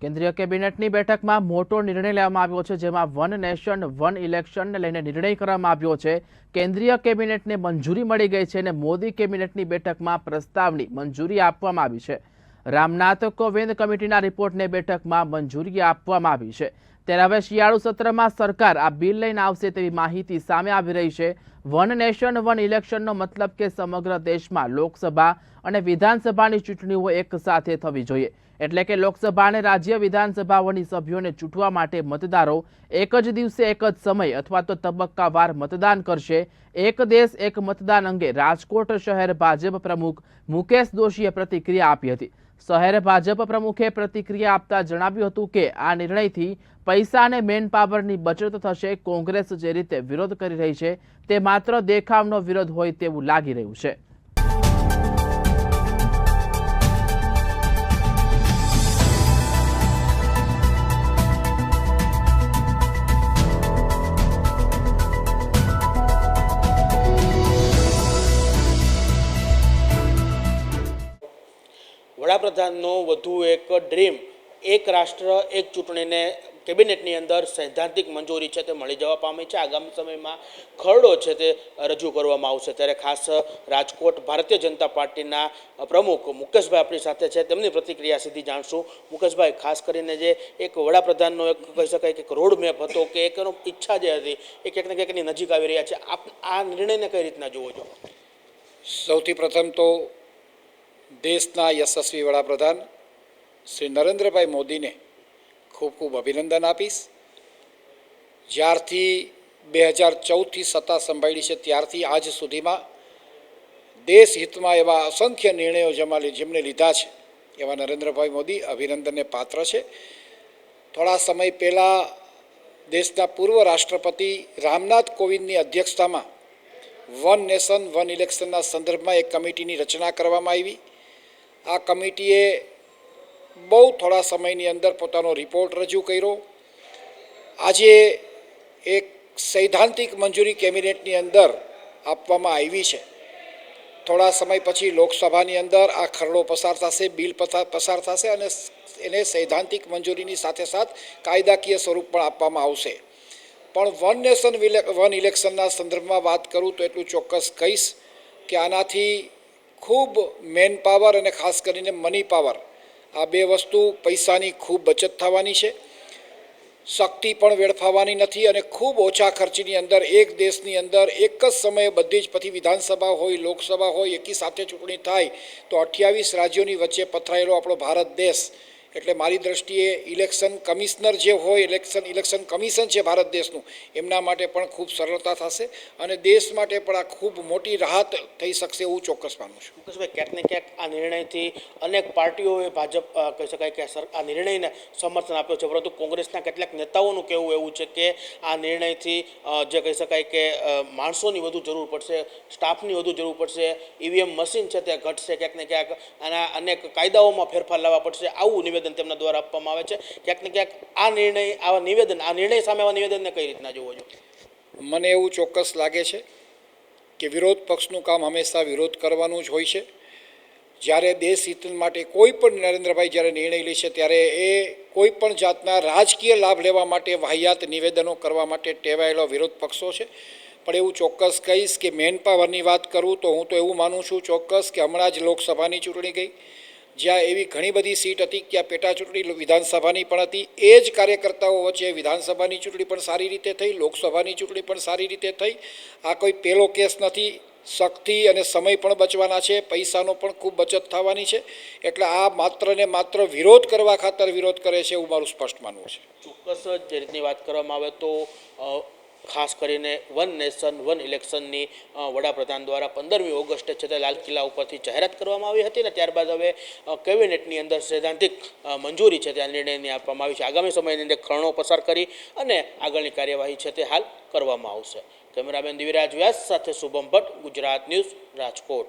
કેન્દ્રીય કેબિનેટની બેઠકમાં મોટો નિર્ણય લેવામાં આવ્યો છે, જેમાં વન નેશન, વન ઇલેક્શનને લઈને નિર્ણય કરવામાં આવ્યો છે. કેન્દ્રીય કેબિનેટને મંજૂરી મળી ગઈ છે અને મોદી કેબિનેટની બેઠકમાં પ્રસ્તાવની મંજૂરી આપવામાં આવી છે. રામનાથ કોવિંદ કમિટીના રિપોર્ટને બેઠકમાં મંજૂરી આપવામાં આવી છે. ત્યારે હવે શિયાળુ સત્રમાં સરકાર આ બિલ લઈને આવશે તેવી માહિતી સામે આવી રહી છે. વન નેશન, વન ઇલેક્શનનો મતલબ કે સમગ્ર દેશમાં લોકસભા અને વિધાનસભાની ચૂંટણીઓ એક સાથે થવી જોઈએ. એટલે કે લોકસભા અને રાજ્ય વિધાનસભાઓની સભ્યોને ચૂંટવા માટે મતદારો એક જ દિવસે એક જ સમય અથવા તો તબક્કાવાર મતદાન કરશે. એક દેશ, એક મતદાન અંગે રાજકોટ શહેર ભાજપ પ્રમુખ મુકેશ દોશીએ પ્રતિક્રિયા આપી હતી. શહેર ભાજપ પ્રમુખે પ્રતિક્રિયા આપતા જણાવ્યું હતું કે આ નિર્ણયથી પૈસા અને મેન પાવરની બચત થશે, કોંગ્રેસ જે રીતે વિરોધ કરી રહી છે તે માત્ર દેખાવનો વિરોધ હોય તેવું લાગી રહ્યું છે. વડાપ્રધાનનો વધુ એક ડ્રીમ, એક રાષ્ટ્ર, એક ચૂંટણીને કેબિનેટની અંદર સૈદ્ધાંતિક મંજૂરી છે તે મળી જવા પામી છે. આગામી સમયમાં ખરડો છે તે રજૂ કરવામાં આવશે. ત્યારે ખાસ રાજકોટ ભારતીય જનતા પાર્ટીના પ્રમુખ મુકેશભાઈ આપણી સાથે છે. તેમની પ્રતિક્રિયા સીધી જાણશું. મુકેશભાઈ, ખાસ કરીને જે એક વડાપ્રધાનનો એક કહી શકાય કે રોડ મેપ હતો કે એક એનો ઈચ્છા જે હતી, એ ક્યાંક ને ક્યાંકની નજીક આવી રહ્યા છે. આપ આ નિર્ણયને કઈ રીતના જુઓ છો? સૌથી પ્રથમ તો દેશના યશસ્વી વડાપ્રધાન શ્રી નરેન્દ્રભાઈ મોદીને ખૂબ ખૂબ અભિનંદન આપીશ. જ્યારથી બે હજાર ચૌદથી સત્તા સંભાળી છે, ત્યારથી આજ સુધીમાં દેશ હિતમાં એવા અસંખ્ય નિર્ણયો જેમાં જેમણે લીધા છે, એવા નરેન્દ્રભાઈ મોદી અભિનંદનને પાત્ર છે. થોડા સમય પહેલાં દેશના પૂર્વ રાષ્ટ્રપતિ રામનાથ કોવિંદની અધ્યક્ષતામાં વન નેશન, વન ઇલેક્શનના સંદર્ભમાં એક કમિટીની રચના કરવામાં આવી. આ કમિટીએ બહુ થોડા સમયની અંદર પોતાનો રિપોર્ટ રજૂ કર્યો. આજે એક સૈદ્ધાંતિક મંજૂરી કેબિનેટની અંદર આપવામાં આવી છે. થોડા સમય પછી લોકસભાની અંદર આ ખરડો પસાર થશે, બિલ પસાર થશે અને એને સૈદ્ધાંતિક મંજૂરીની સાથે સાથ કાયદાકીય સ્વરૂપ પણ આપવામાં આવશે. પણ વન નેશન વન ઇલેક્શનના સંદર્ભમાં વાત કરું તો એટલું ચોક્કસ કહીશ કે આનાથી ખૂબ મેન પાવર અને ખાસ કરીને મની પાવર આ બે વસ્તુ પૈસાની ખૂબ બચત થવાની છે. શક્તિ પણ વેડફાવાની નથી અને ખૂબ ઓછા ખર્ચની અંદર, એક દેશની અંદર એક જ સમયે બધી જ પછી વિધાનસભા હોય, લોકસભા હોય, એકી સાથે ચૂંટણી થાય, તો અઠ્યાવીસ રાજ્યોની વચ્ચે પથરાયેલો આપણો ભારત દેશ એટલે મારી દ્રષ્ટિએ ઇલેક્શન કમિશનર જે હોય, ઇલેક્શન ઇલેક્શન કમિશન છે ભારત દેશનું, એમના માટે પણ ખૂબ સરળતા થશે અને દેશ માટે પણ આ ખૂબ મોટી રાહત થઈ શકશે એવું ચોક્કસ માનું છું. મુકેશભાઈ ક્યાંક ને ક્યાંક આ નિર્ણયથી અનેક પાર્ટીઓએ ભાજપ કહી શકાય કે આ નિર્ણયને સમર્થન આપ્યો છે, પરંતુ કોંગ્રેસના કેટલાક નેતાઓનું કહેવું એવું છે કે આ નિર્ણયથી જે કહી શકાય કે માણસોની વધુ જરૂર પડશે, સ્ટાફની વધુ જરૂર પડશે, ઈવીએમ મશીન છે તે ઘટશે, ક્યાંક ને ક્યાંક આના અનેક કાયદાઓમાં ફેરફાર લાવવા પડશે, આવું નિવેદન તેમના દ્વારા આપવામાં આવે છે. ક્યાંક ને ક્યાંક આ નિર્ણય આવા નિવેદન, આ નિર્ણય સામે આવા નિવેદનને કઈ રીતના જોવો છો? મને એવું ચોક્કસ લાગે છે કે વિરોધ પક્ષનું કામ હંમેશા વિરોધ કરવાનું જ હોય છે. જ્યારે દેશ હિત માટે કોઈ પણ નરેન્દ્રભાઈ જ્યારે નિર્ણય લે છે, ત્યારે એ કોઈ પણ જાતના રાજકીય લાભ લેવા માટે વાહિયાત નિવેદનો કરવા માટે ટેવાયેલો વિરોધ પક્ષો છે. પણ એવું ચોક્કસ કહીશ કે મેન પાવરની વાત કરું તો હું તો એવું માનું છું ચોક્કસ કે હમણાં જ લોકસભાની ચૂંટણી ગઈ. જ્યાં એવી ઘણી બધી સીટ હતી કે પેટા ચૂંટણી વિધાનસભાની પણ હતી. એ જ કાર્યકર્તાઓ વચ્ચે વિધાનસભાની ચૂંટણી પણ સારી રીતે થઈ, લોકસભાની ચૂંટણી પણ સારી રીતે થઈ. આ કોઈ પહેલો કેસ નથી. શક્તિ અને સમય પણ બચવાના છે. પૈસાનો પણ ખૂબ બચત થવાની છે. એટલે આ માત્ર ને માત્ર વિરોધ કરવા ખાતર વિરોધ કરે છે એવું મારું સ્પષ્ટ માનવું છે. ચોક્કસ જે રીતની વાત કરવામાં આવે તો ખાસ કરીને વન નેશન, વન ઇલેક્શનની વડાપ્રધાન દ્વારા પંદરમી ઓગસ્ટે છે તે લાલ કિલ્લા ઉપરથી જાહેરાત કરવામાં આવી હતી અને ત્યારબાદ હવે કેબિનેટની અંદર સૈદ્ધાંતિક મંજૂરી છે તે આ નિર્ણયની આપવામાં આવી છે. આગામી સમયની અંદર ખરણો પસાર કરી અને આગળની કાર્યવાહી છે તે હાલ કરવામાં આવશે. કેમેરામેન દિવિરાજ વ્યાસ સાથે શુભમ ભટ્ટ, ગુજરાત ન્યૂઝ રાજકોટ.